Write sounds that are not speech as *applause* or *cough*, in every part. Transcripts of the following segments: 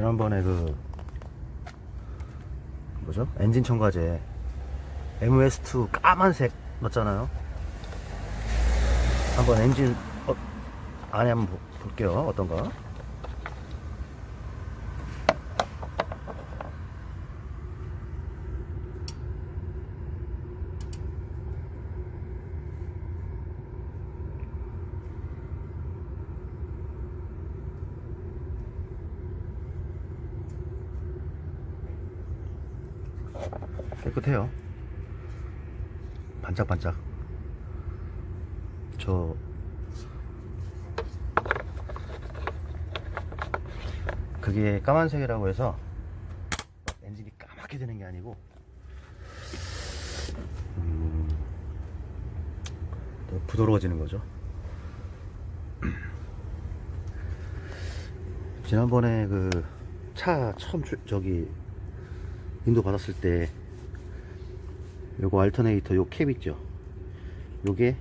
지난번에 그 뭐죠? 엔진 첨가제 MOS2 까만색 넣었잖아요. 한번 엔진 어, 안에 한번 보- 볼게요. 어떤가? 깨끗해요. 반짝반짝. 저 그게 까만색이라고 해서 엔진이 까맣게 되는 게 아니고 음, 더 부드러워지는 거죠. 지난번에 그 차 처음 출- 저기 인도 받았을 때 요거 알터네이터 요 캡 있죠 요게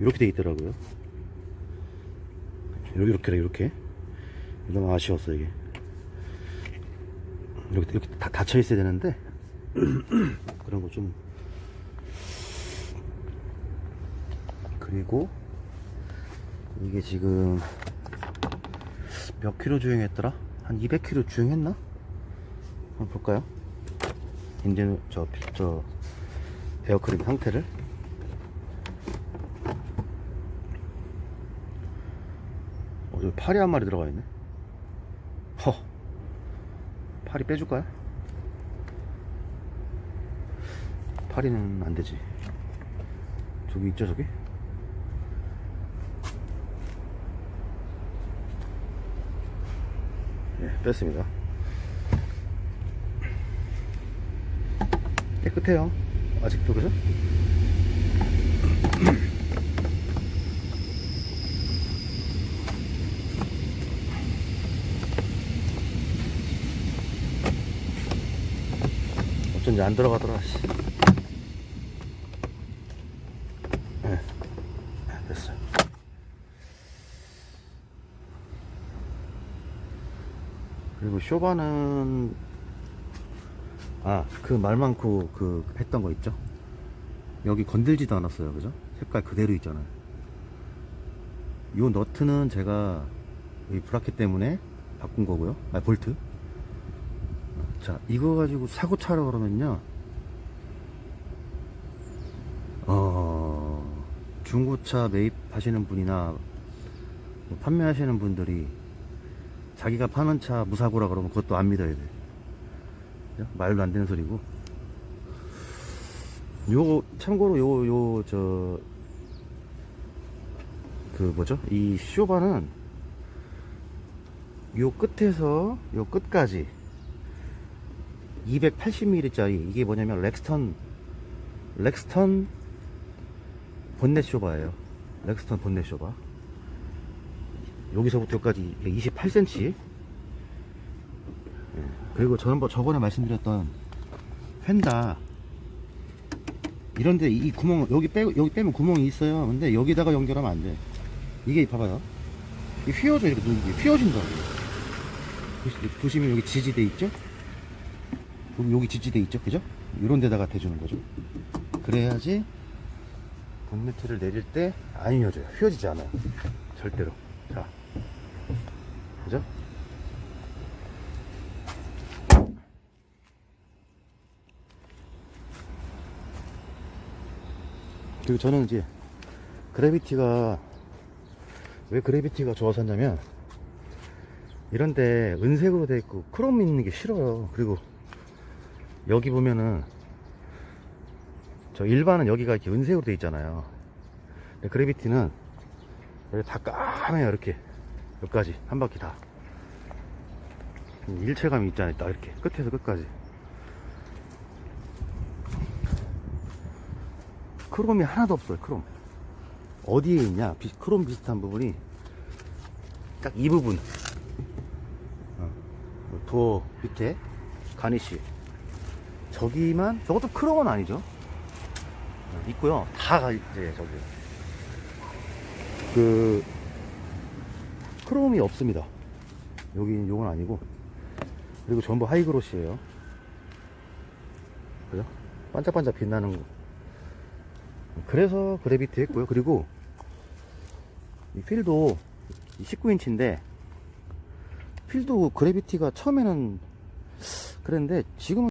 이렇게 돼 있더라고요 이렇게 이렇게 너무 아쉬웠어 이게 이렇게 이렇게 다 닫혀 있어야 되는데 *clears throat* 그런 거 좀 그리고 이게 지금 몇 킬로 주행했더라? 한 200킬로 주행했나? 한번 볼까요? 엔진 저, 피- 저 에어크림 상태를. 어, 저기 파리 한 마리 들어가 있네. 허. 파리 빼줄까요? 파리는 안 되지. 저기 있죠 저기? 예 뺐습니다 깨끗해요. 아직도 그죠? *clears throat* 어쩐지 안 들어가더라. 씨. 네. 됐어요. 그리고 쇼바는 아, 그 말 많고 그 했던 거 있죠? 여기 건들지도 않았어요. 그죠? 색깔 그대로 있잖아요. 요 너트는 제가 이 브라켓 때문에 바꾼 거고요. 아, 볼트. 자, 이거 가지고 사고 차려 그러면요. 어, 중고차 매입하시는 분이나 뭐 판매하시는 분들이 자기가 파는 차 무사고라 그러면 그것도 안 믿어야 돼. 그죠? 말도 안 되는 소리고. 요, 참고로 요, 요, 저, 그 뭐죠? 이 쇼바는 요 끝에서 요 끝까지 280mm짜리 이게 뭐냐면 렉스턴, 렉스턴 본넷 쇼바예요. 렉스턴 본넷 쇼바. 여기서부터 여기까지 28cm. 그리고 저는 뭐 저번에 말씀드렸던 펜다 이런데 이 구멍 여기 빼 여기 빼면 구멍이 있어요. 근데 여기다가 연결하면 안 돼. 이게 봐봐요. 이 휘어져 이렇게 누- 이게 휘어진다고. 보시- 보시면 여기 지지대 있죠? 여기, 지지대 있죠, 그죠? 이런 데다가 대주는 거죠. 그래야지 본네트를 내릴 때 안 휘어져요. 휘어지지 않아요. 절대로. 자, 그죠? 그리고 저는 이제 그래비티가 왜 그래비티가 좋아서 샀냐면 이런데 은색으로 돼 있고 크롬 있는 게 싫어요. 그리고 여기 보면은 저 일반은 여기가 이렇게 은색으로 돼 있잖아요. 근데 그래비티는 여기 다 까매요 이렇게 여기까지 한 바퀴 다 일체감이 있잖아요. 딱 이렇게 끝에서 끝까지. 크롬이 하나도 없어요 크롬. 어디에 있냐? 비- 크롬 비슷한 부분이 딱 이 부분. 어, 도어 밑에 가니쉬. 저기만 저것도 크롬은 아니죠? 어, 있고요. 다 가- 이제 저기. 그 크롬이 없습니다. 여기 요건 아니고. 그리고 전부 하이그로시예요. 그죠? 반짝반짝 빛나는 거 그래서 그래비티 했고요. 그리고 이 필도 19인치인데 필도 그래비티가 처음에는 그랬는데 지금은